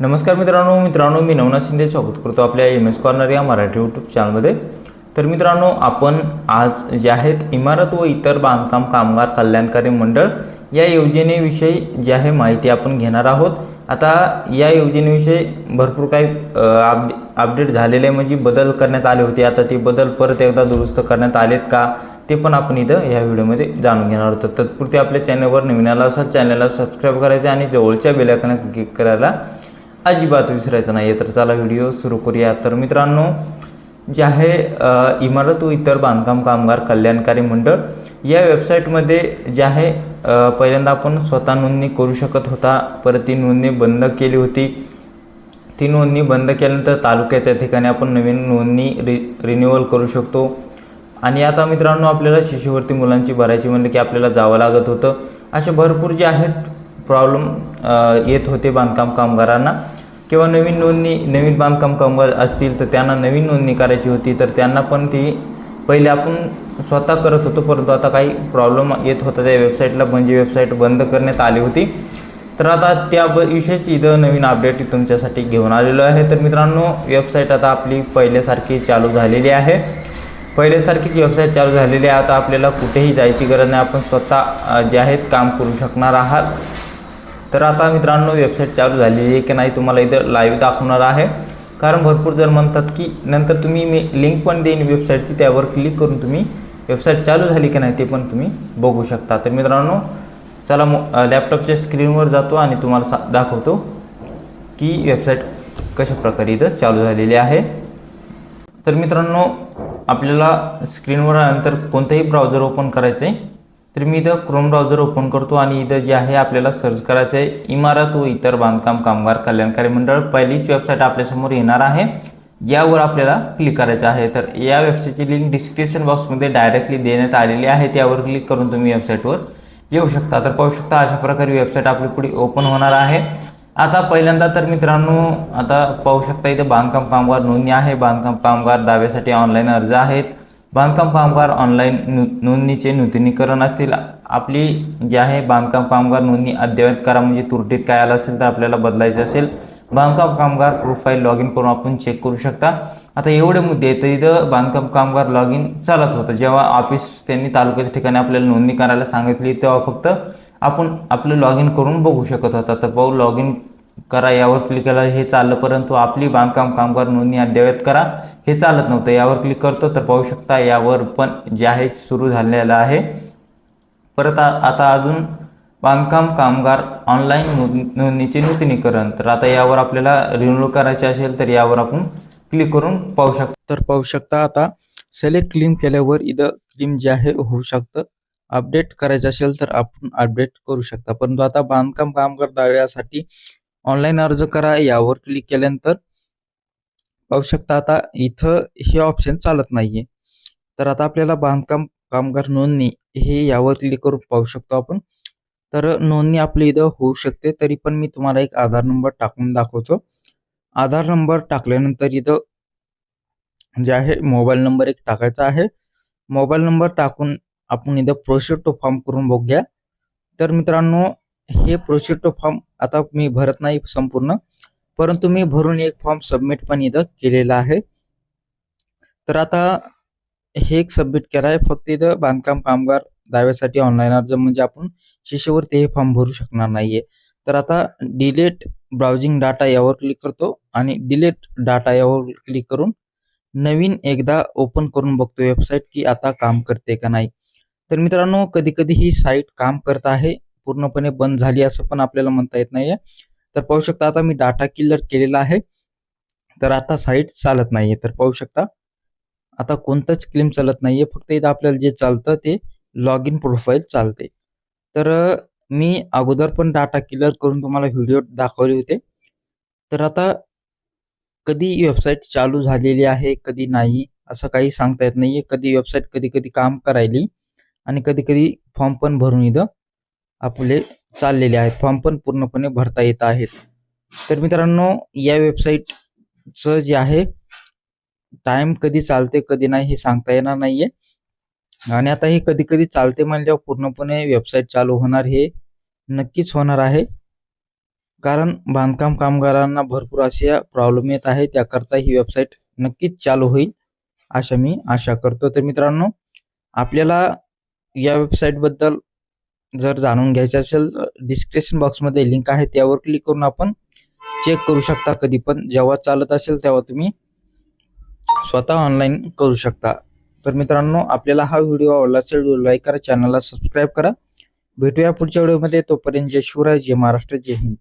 नमस्कार मित्रांनो मित्रांनो मी नवनाथ शिंदे स्वागत करतो आपल्या एम एस कॉर्नर या मराठी यूट्यूब चॅनलमध्ये तर मित्रांनो आपण आज जे आहेत इमारत व इतर बांधकाम कामगार कल्याणकारी मंडळ या योजनेविषयी जी आहे माहिती आपण घेणार आहोत. आता या योजनेविषयी भरपूर काही अ, अपडेट झालेले म्हणजे बदल करण्यात आले होते. आता ते बदल परत एकदा दुरुस्त करण्यात आलेत का ते पण आपण इथं या व्हिडिओमध्ये जाणून घेणार होतो तत्पुरते तत्पुरती आपल्या चॅनलवर नवीन आला असाल चॅनलला सबस्क्राईब करायचे आणि जवळच्या बेलायकनात क्लिक करायला अजिबात विसरायचं नाही तर चला व्हिडिओ सुरू करूया. तर मित्रांनो जे आहे इमारत व इतर बांधकाम कामगार कल्याणकारी मंडळ या वेबसाईटमध्ये जे आहे पहिल्यांदा आपण स्वतः नोंदणी करू शकत होता. परत ती नोंदणी बंद केली होती. ती नोंदणी बंद केल्यानंतर तालुक्याच्या ठिकाणी आपण नवीन नोंदणी रि रिन्युअल करू शकतो. आणि आता मित्रांनो आपल्याला शिष्यवृत्ती मुलांची भरायची म्हणलं की आपल्याला जावं लागत होतं. असे भरपूर जे आहेत प्रॉब्लेम येत होते बांधकाम कामगारांना. किंवा नवीन नोंदणी नवीन बांधकाम कामगार असतील तर त्यांना नवीन नोंदणी करायची होती तर त्यांना पण ती पहिले आपण स्वतः करत होतो परंतु आता काही प्रॉब्लेम येत होता. त्या वेबसाईटला म्हणजे वेबसाईट बंद करण्यात आली होती. तर आता त्या ब विशेष इथं नवीन अपडेट तुमच्यासाठी घेऊन आलेलो आहे. तर मित्रांनो वेबसाईट आता आपली पहिल्यासारखी चालू झालेली आहे. पहिल्यासारखीच वेबसाईट चालू झालेली आहे. आता आपल्याला कुठेही जायची गरज नाही. आपण स्वतः जे आहेत काम करू शकणार आहात. तर आता मित्रांनो वेबसाईट चालू झालेली आहे की नाही तुम्हाला इथं लाईव्ह दाखवणार आहे. कारण भरपूर जर म्हणतात की नंतर तुम्ही मी लिंक पण देईन वेबसाईटची त्यावर क्लिक करून तुम्ही वेबसाईट चालू झाली की नाही ते पण तुम्ही बघू शकता. तर मित्रांनो चला मो लॅपटॉपच्या स्क्रीनवर जातो आणि तुम्हाला सा दाखवतो की वेबसाईट कशा प्रकारे इथं चालू झालेली आहे. तर मित्रांनो आपल्याला स्क्रीनवर आल्यानंतर कोणतंही ब्राउझर ओपन करायचं आहे तर मी इथं क्रोम ब्राउझर ओपन करतो आणि इथं जे आहे आपल्याला सर्च करायचं आहे इमारत व इतर बांधकाम कामगार कल्याणकारी मंडळ. पहिलीच वेबसाईट आपल्यासमोर येणार आहे. यावर आपल्याला क्लिक करायचं आहे. तर या वेबसाईटची लिंक डिस्क्रिप्शन बॉक्समध्ये डायरेक्टली देण्यात आलेली आहे. त्यावर क्लिक करून तुम्ही वेबसाईटवर येऊ शकता. तर पाहू शकता अशा प्रकारे वेबसाईट आपली पुढे ओपन होणार आहे. आता पहिल्यांदा तर मित्रांनो आता पाहू शकता इथे बांधकाम कामगार नोंदणी आहे. बांधकाम कामगार दाव्यासाठी ऑनलाईन अर्ज आहेत. बांधकाम कामगार ऑनलाईन नु नोंदणीचे नूतनीकरण असतील. आपली जी आहे बांधकाम कामगार नोंदणी अद्ययावत करा म्हणजे त्रुटीत काय आलं असेल तर आपल्याला बदलायचं असेल. बांधकाम कामगार प्रोफाईल लॉग इन करून आपण चेक करू शकता. आता एवढे मुद्दे आहेत. तर इथं बांधकाम कामगार लॉग इन चालत होतं. जेव्हा ऑफिस त्यांनी तालुक्याच्या ठिकाणी आपल्याला नोंदणी करायला सांगितली तेव्हा फक्त आपण आपलं लॉग इन करून बघू शकत होता. तर भाऊ लॉग इन करा यावर क्लिक केला हे चाललं परंतु आपली बांधकाम कामगार नोंदणी अद्ययावत करा. हे चालत नव्हतं यावर क्लिक करतो तर पाहू शकता यावर पण जे आहे सुरू झालेलं आहे. परत आता अजून बांधकाम कामगार ऑनलाईन नोंद- नोंदणीचे नूतनीकरण. तर आता यावर आपल्याला रिन्यू करायचे असेल तर यावर आपण क्लिक करून पाहू शकतो तर पाहू शकता आता सिलेक्ट क्लीम केल्यावर इथं क्लीम जे आहे होऊ शकतं. अपडेट करायचं असेल तर आपण अपडेट करू शकता. परंतु आता बांधकाम कामगार दाव्यासाठी ऑनलाईन अर्ज करा यावर क्लिक केल्यानंतर पाहू शकता आता इथं हे ऑप्शन चालत नाहीये. तर आता आपल्याला बांधकाम कामगार नोंदणी हे यावर क्लिक करून पाहू शकतो आपण. तर नोंदणी आपली इथं होऊ शकते तरी पण मी तुम्हाला एक आधार नंबर टाकून दाखवतो. आधार नंबर टाकल्यानंतर इथं जे आहे मोबाईल नंबर एक टाकायचा आहे. मोबाईल नंबर टाकून आपण इथं प्रोसेस टू फॉर्म करून बघूया. तर मित्रांनो हे प्रोसेस टू फॉर्म आता मी भरत नाही संपूर्ण परंतु मी भरून एक फॉर्म सबमिट पण इथं केलेला आहे. तर आता हे एक सबमिट केलं आहे फक्त इथं बांधकाम कामगार दाव्यासाठी ऑनलाईन अर्ज म्हणजे आपण शिष्यवरती हे फॉर्म भरू शकणार नाहीये. तर आता डिलेट ब्राउझिंग डाटा यावर क्लिक करतो आणि डिलेट डाटा यावर क्लिक करून नवीन एकदा ओपन करून बघतो वेबसाईट की आता काम करते का नाही. तर मित्रांनो कधी कधी ही साईट काम करत आहे. पूर्णपणे बंद झाली असं पण आपल्याला म्हणता येत नाहीये. तर पाहू शकता आता मी डाटा किलर केलेला आहे. तर आता साईट चालत नाहीये. तर पाहू शकता आता कोणतंच क्लेम चालत नाहीये. फक्त इथं आपल्याला जे चालतं ते लॉग इन प्रोफाईल चालते. तर मी अगोदर पण डाटा क्लिअर करून तुम्हाला व्हिडिओ दाखवले होते. तर आता कधी वेबसाईट चालू झालेली आहे कधी नाही असं काही सांगता येत नाहीये. कधी वेबसाईट कधी कधी काम करायली आणि कधी कधी फॉर्म पण भरून इथं आपले चाललेले आहेत. फॉर्म पण पूर्णपणे भरता येत आहेत. तर मित्रांनो या वेबसाईटचं जे आहे टाइम कधी चालते कधी नाही हे सांगता येणार नाहीये. आणि आता हे कधी कधी चालते म्हणल्यावर पूर्णपणे वेबसाईट चालू होणार हे नक्कीच होणार आहे. कारण बांधकाम कामगारांना भरपूर असे प्रॉब्लेम येत आहे. त्याकरता ही वेबसाईट नक्कीच चालू होईल अशा मी आशा करतो. तर मित्रांनो आपल्याला या वेबसाईटबद्दल जर जाणून घ्यायचं असेल डिस्क्रिप्शन बॉक्समध्ये लिंक आहे त्यावर क्लिक करून आपण चेक करू शकता कधी पण. जेव्हा चालत असेल तेव्हा तुम्ही स्वतः ऑनलाईन करू शकता. तर मित्रांनो आपल्याला हा व्हिडिओ आवडला असेल व्हिडिओ लाईक करा चॅनलला सबस्क्राईब करा. भेटूया पुढच्या व्हिडिओमध्ये तोपर्यंत जय शिवराय जय महाराष्ट्र जय हिंद.